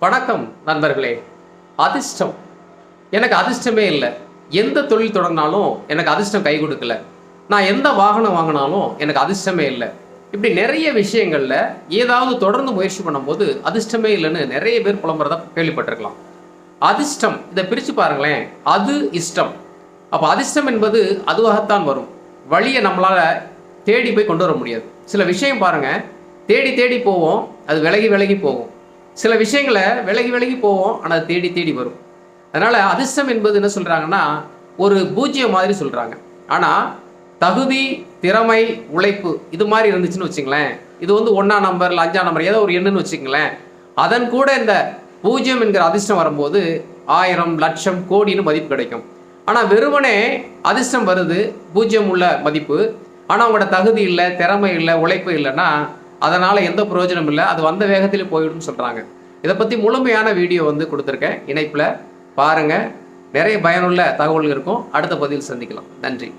வணக்கம் நண்பர்களே. அதிர்ஷ்டம். எனக்கு அதிர்ஷ்டமே இல்லை. எந்த தொழில் தொடங்கினாலும் எனக்கு அதிர்ஷ்டம் கை கொடுக்கல. நான் எந்த வாகனம் வாங்கினாலும் எனக்கு அதிர்ஷ்டமே இல்லை. இப்படி நிறைய விஷயங்களில் ஏதாவது தொடர்ந்து முயற்சி பண்ணும்போது அதிர்ஷ்டமே இல்லைன்னு நிறைய பேர் புலம்புறதை கேள்விப்பட்டிருக்கலாம். அதிர்ஷ்டம் இதை பிரித்து பாருங்களேன். அது இஷ்டம். அப்போ அதிர்ஷ்டம் என்பது அதுவாகத்தான் வரும். வழியை நம்மளால் தேடி போய் கொண்டு வர முடியாது. சில விஷயம் பாருங்கள் தேடி தேடி போவோம். அது விலகி விலகி போகும். சில விஷயங்களை விலகி விலகி போவோம் ஆனால் தேடி தேடி வரும். அதனால் அதிர்ஷ்டம் என்பது என்ன சொல்கிறாங்கன்னா ஒரு பூஜ்ஜியம் மாதிரி சொல்கிறாங்க ஆனால் தகுதி திறமை உழைப்பு இது மாதிரி இருந்துச்சுன்னு வச்சுங்களேன் இது வந்து ஒன்றாம் நம்பர் இல்லை அஞ்சாம் நம்பர் ஏதோ ஒரு எண்ணுன்னு வச்சுங்களேன் அதன் கூட இந்த பூஜ்ஜியம் என்கிற அதிர்ஷ்டம் வரும்போது ஆயிரம் லட்சம் கோடின்னு மதிப்பு கிடைக்கும். ஆனால் வெறுமனே அதிர்ஷ்டம் வருது பூஜ்ஜியம் உள்ள மதிப்பு. ஆனால் அவங்களோட தகுதி இல்லை திறமை இல்லை உழைப்பு இல்லைன்னா அதனால் எந்த பிரயோஜனம் இல்லை. அது வந்த வேகத்தில் போயிடும் சொல்கிறாங்க இதை பற்றி முழுமையான வீடியோ வந்து கொடுத்துருக்கேன். இணைப்பில் பாருங்கள் நிறைய பயனுள்ள தகவல் இருக்கும். அடுத்த பதிவில் சந்திக்கலாம். நன்றி.